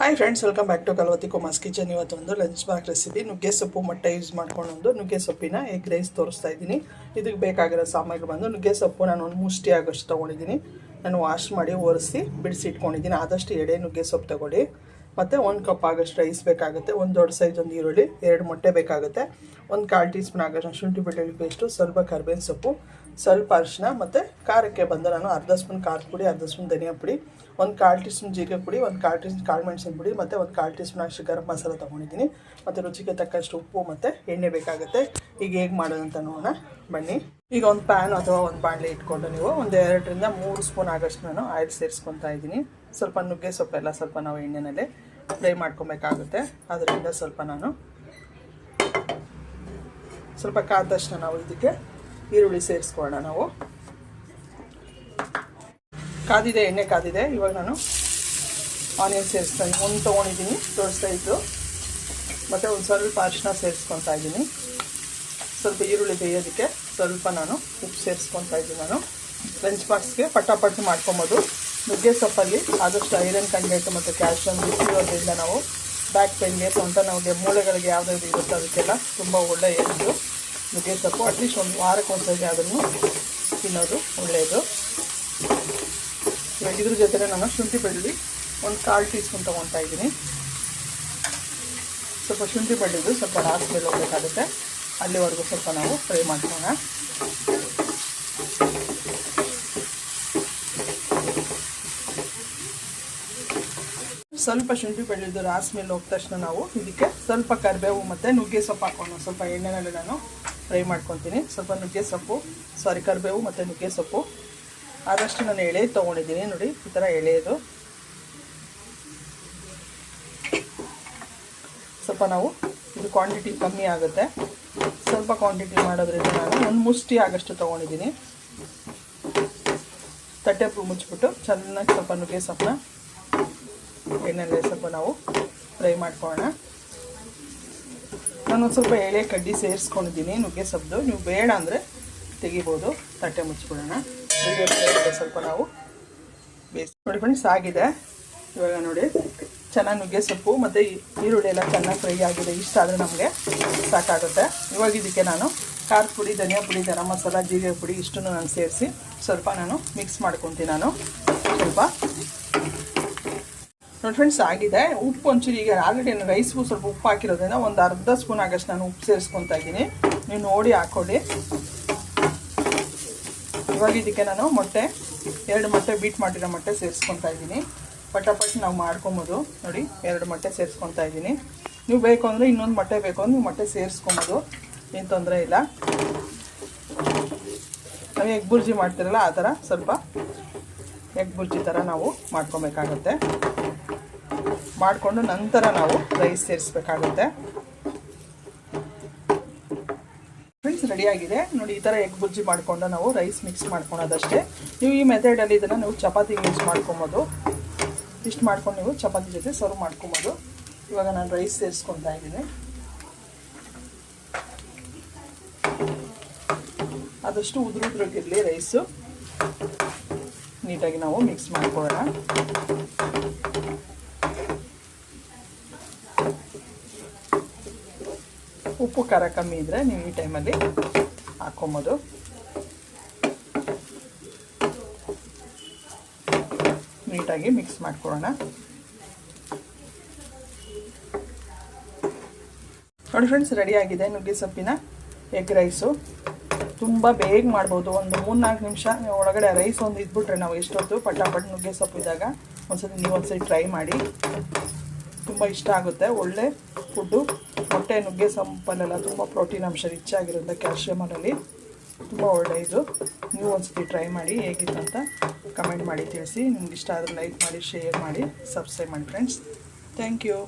Hi friends welcome back to Kalvathi ಕುಮಾಸ್ kitchen ಇವತ್ತು ಒಂದು lunch box recipe ನುಗ್ಗೆ ಸೊಪ್ಪು ಮೊಟ್ಟೆ ಯೂಸ್ ಮಾಡ್ಕೊಂಡು ಒಂದು ನುಗ್ಗೆ ಸೊಪ್ಪಿನ ಎಗ್ ರೈಸ್ ತೋರಿಸ್ತಾ ಇದ್ದೀನಿ. ಇದಕ್ಕೆ ಬೇಕಾಗಿರೋ ಸಾಮಗ್ರಿ ಬಂದು ನುಗ್ಗೆ ಸೊಪ್ಪು ನಾನು ಒಂದು ಮುಷ್ಟಿ ಆಗೋಷ್ಟು ತೊಗೊಂಡಿದ್ದೀನಿ. ನಾನು ವಾಶ್ ಮಾಡಿ ಒರೆಸಿ ಬಿಡಿಸಿ ಇಟ್ಕೊಂಡಿದ್ದೀನಿ. ಆದಷ್ಟು ಎಡೆ ನುಗ್ಗೆ ಸೊಪ್ಪು ತಗೊಳ್ಳಿ. ಮತ್ತು ಒಂದು ಕಪ್ ಆಗೋಷ್ಟು ರೈಸ್ ಬೇಕಾಗುತ್ತೆ, ಒಂದು ದೊಡ್ಡ ಸೈಜ್ ಒಂದು ಈರುಳ್ಳಿ, ಎರಡು ಮೊಟ್ಟೆ ಬೇಕಾಗುತ್ತೆ. ಒಂದು ಕಾಲು ಟೀ ಸ್ಪೂನ್ ಆಗೋಷ್ಟು ಶುಂಠಿ ಬೆಳ್ಳುಳ್ಳಿ ಪೇಸ್ಟು ಸ್ವಲ್ಪ ಕರ್ಬೇವಿನ ಸೊಪ್ಪು, ಸ್ವಲ್ಪ ಅರಿಶಿನ ಮತ್ತು ಖಾರಕ್ಕೆ ಬಂದು ನಾನು ಅರ್ಧ ಸ್ಪೂನ್ ಖಾರದ ಪುಡಿ, ಅರ್ಧ ಸ್ಪೂನ್ ಧನಿಯಾ ಪುಡಿ, ಒಂದು ಕಾಲು ಟೀ ಸ್ಪೂನ್ ಜೀರಿಗೆ ಪುಡಿ, ಒಂದು ಕಾಲು ಟೀ ಸ್ಪೂನ್ ಕಾಳು ಮೆಣಸಿನ ಪುಡಿ ಮತ್ತು ಒಂದು ಕಾಲು ಟೀ ಸ್ಪೂನ್ ಅಷ್ಟು ಗರಂ ಮಸಾಲ ತೊಗೊಂಡಿದ್ದೀನಿ. ಮತ್ತು ರುಚಿಗೆ ತಕ್ಕಷ್ಟು ಉಪ್ಪು ಮತ್ತು ಎಣ್ಣೆ ಬೇಕಾಗುತ್ತೆ. ಈಗ ಹೇಗೆ ಮಾಡೋದಂತ ನೋಡೋಣ. ಬನ್ನಿ. ಈಗ ಒಂದು ಪ್ಯಾನ್ ಅಥವಾ ಒಂದು ಬಾಣಲೆ ಇಟ್ಕೊಂಡು ನೀವು ಒಂದು ಎರಡರಿಂದ ಮೂರು ಸ್ಪೂನ್ ಆಗೋಷ್ಟು ನಾನು ಆಯಿಲ್ ಸೇರಿಸ್ಕೊತಾ ಇದ್ದೀನಿ. ಸ್ವಲ್ಪ ನುಗ್ಗೆ ಸೊಪ್ಪೆಲ್ಲ ಸ್ವಲ್ಪ ನಾವು ಎಣ್ಣೆನಲ್ಲೇ ಫ್ರೈ ಮಾಡ್ಕೊಬೇಕಾಗುತ್ತೆ. ಅದರಿಂದ ಸ್ವಲ್ಪ ನಾನು ಸ್ವಲ್ಪ ಕಾದ ತಕ್ಷಣ ನಾವು ಇದಕ್ಕೆ ಈರುಳ್ಳಿ ಸೇರಿಸ್ಕೊಳ್ಳೋಣ ನಾವು. ಕಾದಿದೆ, ಎಣ್ಣೆ ಕಾದಿದೆ. ಇವಾಗ ನಾನು ಆನಿಯನ್ ಸೇರಿಸ್ತಾ ಇದ್ದೀನಿ ಒಂದು ತೊಗೊಂಡಿದ್ದೀನಿ, ತೋರಿಸ್ತಾ ಇದ್ದು ಮತ್ತು ಒಂದು ಸ್ವಲ್ಪ ಅರಿಶಿನ ಸೇರಿಸ್ಕೊತಾ ಇದ್ದೀನಿ ಸ್ವಲ್ಪ ಈರುಳ್ಳಿ ಬೇಯೋದಕ್ಕೆ ಸ್ವಲ್ಪ ನಾನು ಉಪ್ಪು ಸೇರಿಸ್ಕೊತಾ ಇದ್ದೀನಿ ನಾನು. ಲಂಚ್ ಬಾಕ್ಸ್ಗೆ ಪಟಾಪಟಿ ಮಾಡ್ಕೊಬೋದು. ನುಗ್ಗೆ ಸೊಪ್ಪಲ್ಲಿ ಆದಷ್ಟು ಐರನ್, ಕಂಟೆಂಟ್ ಮತ್ತು ಕ್ಯಾಲ್ಶಿಯಂ ಬಿಸಿರೋದ್ರಿಂದ ನಾವು ಬ್ಯಾಕ್ ಪೇನ್ಗೆ ಸೊಂಟ ನಮಗೆ ಮೂಳೆಗಳಿಗೆ ಯಾವುದಾದ್ರು ಇರುತ್ತೆ ಅದಕ್ಕೆಲ್ಲ ತುಂಬ ಒಳ್ಳೆಯ ಇದು. ನುಗ್ಗೆ ಸೊಪ್ಪು ಅಟ್ಲೀಸ್ಟ್ ಒಂದು ವಾರಕ್ಕೆ ಒಂದು ಆದ್ರೂ ತಿನ್ನೋದು ಒಳ್ಳೆಯದು. ಇವಾಗ ಇದ್ರ ಜೊತೆ ನಾನು ಶುಂಠಿ ಬೆಳ್ಳುಳ್ಳಿ ಒಂದು ಕಾಲು ಟೀ ಸ್ಪೂನ್ ತೊಗೊತಾ ಇದ್ದೀನಿ. ಸ್ವಲ್ಪ ಶುಂಠಿ ಬೆಳ್ಳುಳ್ಳಿ, ಸ್ವಲ್ಪ ಮೇಲೆ ಹೋಗ್ಬೇಕಾಗುತ್ತೆ ಅಲ್ಲಿವರೆಗೂ ಸ್ವಲ್ಪ ನಾವು ಫ್ರೈ ಮಾಡ್ಕೊಳ್ಳೋಣ. ಸ್ವಲ್ಪ ಶುಂಠಿ ಬೆಳ್ಳಿದ್ದು ರಾಸ್ ಮೇಲೆ ಹೋದ ತಕ್ಷಣ ನಾವು ಇದಕ್ಕೆ ಸ್ವಲ್ಪ ಕರಿಬೇವು ಮತ್ತು ನುಗ್ಗೆ ಸೊಪ್ಪು ಹಾಕೋಣ. ಸ್ವಲ್ಪ ಎಣ್ಣೆನಲ್ಲಿ ನಾನು ಫ್ರೈ ಮಾಡ್ಕೊತೀನಿ. ಸ್ವಲ್ಪ ನುಗ್ಗೆ ಸೊಪ್ಪು ಸಾರಿ ಕರಿಬೇವು ಮತ್ತು ನುಗ್ಗೆ ಸೊಪ್ಪು. ಆದಷ್ಟು ನಾನು ಎಳೆ ತೊಗೊಂಡಿದ್ದೀನಿ ನೋಡಿ, ಈ ಥರ ಎಳೆಯದು ಸ್ವಲ್ಪ ನಾವು ಇದು ಕ್ವಾಂಟಿಟಿ ಕಮ್ಮಿ ಆಗುತ್ತೆ. ಸ್ವಲ್ಪ ಕ್ವಾಂಟಿಟಿ ಮಾಡೋದ್ರಿಂದ ನಾನು ಒಂದು ಮುಷ್ಟಿ ಆಗಷ್ಟು ತೊಗೊಂಡಿದ್ದೀನಿ. ತಟ್ಟೆ ಮುಚ್ಚಿಬಿಟ್ಟು ಚೆನ್ನಾಗಿ ಸ್ವಲ್ಪ ನುಗ್ಗೆ ಸೊಪ್ಪನ್ನ ಎಣ್ಣೆಲೆ ಸ್ವಲ್ಪ ನಾವು ಫ್ರೈ ಮಾಡ್ಕೊಳ್ಳೋಣ. ನಾನೊಂದು ಸ್ವಲ್ಪ ಎಳೆ ಕಡ್ಡಿ ಸೇರಿಸ್ಕೊಂಡಿದ್ದೀನಿ, ನುಗ್ಗೆ ಸೊಪ್ಪು ನೀವು ಬೇಡ ಅಂದರೆ ತೆಗಿಬೋದು, ತಟ್ಟೆ ಮುಚ್ಚಿಬಿಡೋಣ ಸ್ವಲ್ಪ ನಾವು ಬೇಯಿಸಿ ನೋಡಿ ಫ್ರೆಂಡ್ಸ್ ಆಗಿದೆ. ಇವಾಗ ನೋಡಿ, ಚೆನ್ನಾಗಿ ನುಗ್ಗೆ ಸೊಪ್ಪು ಮತ್ತು ಈರುಳ್ಳಿ ಎಲ್ಲ ಚೆನ್ನಾಗಿ ಫ್ರೈ ಆಗಿದೆ. ಇಷ್ಟ ಆದರೆ ನಮಗೆ ಸಾಕಾಗುತ್ತೆ. ಇವಾಗ ಇದಕ್ಕೆ ನಾನು ಖಾರದ ಪುಡಿ, ಧನಿಯಾ ಪುಡಿ, ಗರಂ ಮಸಾಲ, ಜೀರಿಗೆ ಪುಡಿ ಇಷ್ಟನ್ನು ನಾನು ಸೇರಿಸಿ ಸ್ವಲ್ಪ ನಾನು ಮಿಕ್ಸ್ ಮಾಡ್ಕೊತೀನಿ ನಾನು. ಸ್ವಲ್ಪ ನೋಡಿ ಫ್ರೆಂಡ್ಸ್ ಆಗಿದೆ. ಉಪ್ಪು ಒಂಚೂರು ಈಗ ಆಲ್ರೆಡಿ ನಾನು ರೈಸ್ಗೂ ಸ್ವಲ್ಪ ಉಪ್ಪು ಹಾಕಿರೋದ್ರಿಂದ ಒಂದು ಅರ್ಧ ಸ್ಪೂನ್ ಆಗಷ್ಟು ನಾನು ಉಪ್ಪು ಸೇರಿಸ್ಕೊತಾ ಇದ್ದೀನಿ. ನೀವು ನೋಡಿ ಹಾಕೊಳ್ಳಿ. ಇವಾಗ ಇದಕ್ಕೆ ನಾನು ಮೊಟ್ಟೆ, ಎರಡು ಮೊಟ್ಟೆ ಬೀಟ್ ಮಾಡಿರೋ ಮೊಟ್ಟೆ ಸೇರಿಸ್ಕೊತಾ ಇದ್ದೀನಿ. ಪಟಾಪಟ್ ನಾವು ಮಾಡ್ಕೊಬೋದು. ನೋಡಿ, ಎರಡು ಮೊಟ್ಟೆ ಸೇರಿಸ್ಕೊತಾ ಇದ್ದೀನಿ. ನೀವು ಬೇಕು ಅಂದರೆ ಇನ್ನೊಂದು ಮೊಟ್ಟೆ ಬೇಕು ಅಂದರೆ ನೀವು ಮೊಟ್ಟೆ ಸೇರಿಸ್ಕೊಬೋದು. ಏನು ತೊಂದರೆ ಇಲ್ಲ. ನಾವು ಎಗ್ ಬುರ್ಜಿ ಮಾಡ್ತಿರಲ್ಲ, ಆ ಥರ ಸ್ವಲ್ಪ ಎಗ್ ಬುರ್ಜಿ ಥರ ನಾವು ಮಾಡ್ಕೊಬೇಕಾಗತ್ತೆ. ಮಾಡಿಕೊಂಡು ನಂತರ ನಾವು ರೈಸ್ ಸೇರಿಸ್ಬೇಕಾಗುತ್ತೆ. ಫ್ರೆಂಡ್ಸ್ ರೆಡಿಯಾಗಿದೆ ನೋಡಿ, ಈ ಥರ ಎಗ್ ಬುಜ್ಜಿ ಮಾಡಿಕೊಂಡು ನಾವು ರೈಸ್ ಮಿಕ್ಸ್ ಮಾಡ್ಕೊಳೋದಷ್ಟೇ. ನೀವು ಈ ಮೆಥಡಲ್ಲಿ ಇದನ್ನು ನೀವು ಚಪಾತಿ ಯೂಸ್ ಮಾಡ್ಕೊಬೋದು. ಇಷ್ಟು ಮಾಡ್ಕೊಂಡು ನೀವು ಚಪಾತಿ ಜೊತೆ ಸರ್ವ್ ಮಾಡ್ಕೊಬೋದು. ಇವಾಗ ನಾನು ರೈಸ್ ಸೇರಿಸ್ಕೊತಾ ಇದ್ದೀನಿ. ಆದಷ್ಟು ಉದುರು ಉದುರುಗಿರಲಿ ರೈಸು ನೀಟಾಗಿ ನಾವು ಮಿಕ್ಸ್ ಮಾಡ್ಕೊಳ್ಳೋಣ. ಉಪ್ಪು ಖಾರ ಕಮ್ಮಿ ಇದ್ದರೆ ನೀವು ಈ ಟೈಮಲ್ಲಿ ಹಾಕ್ಕೊಬೋದು. ನೀಟಾಗಿ ಮಿಕ್ಸ್ ಮಾಡ್ಕೊಳ್ಳೋಣ. ನೋಡಿ ಫ್ರೆಂಡ್ಸ್ ರೆಡಿಯಾಗಿದೆ ನುಗ್ಗೆ ಸೊಪ್ಪಿನ ಎಗ್ ರೈಸು. ತುಂಬ ಬೇಗ ಮಾಡ್ಬೋದು, ಒಂದು ಮೂರು ನಾಲ್ಕು ನಿಮಿಷ ಒಳಗಡೆ ರೈಸ್ ಒಂದು ಇದ್ಬಿಟ್ರೆ ನಾವು ಎಷ್ಟೊತ್ತು ಪಟಾಪಟ್ ನುಗ್ಗೆ ಸೊಪ್ಪು ಇದ್ದಾಗ ಒಂದ್ಸತಿ ನೀವು ಒಂದ್ಸತಿ ಟ್ರೈ ಮಾಡಿ. ತುಂಬ ಇಷ್ಟ ಆಗುತ್ತೆ. ಒಳ್ಳೆ ಫುಡ್ಡು ಮೊಟ್ಟೆ ನುಗ್ಗೆ ಸಂಪನ್ನೆಲ್ಲ ತುಂಬ ಪ್ರೋಟೀನ್ ಅಂಶ ರಿಚ್ ಆಗಿರೋದ್ರಿಂದ ಕ್ಯಾಲ್ಶಿಯಮಲ್ಲಿ ತುಂಬ ಒಳ್ಳೆಯದು ನೀವು ಒಂದ್ಸತಿ ಟ್ರೈ ಮಾಡಿ ಹೇಗಿತ್ತು ಅಂತ ಕಮೆಂಟ್ ಮಾಡಿ ತಿಳಿಸಿ. ನಿಮ್ಗೆ ಇಷ್ಟ ಆದರೆ ಲೈಕ್ ಮಾಡಿ ಶೇರ್ ಮಾಡಿ ಸಬ್ಸ್ಕ್ರೈಬ್ ಮಾಡಿ ಫ್ರೆಂಡ್ಸ್ ಥ್ಯಾಂಕ್ ಯು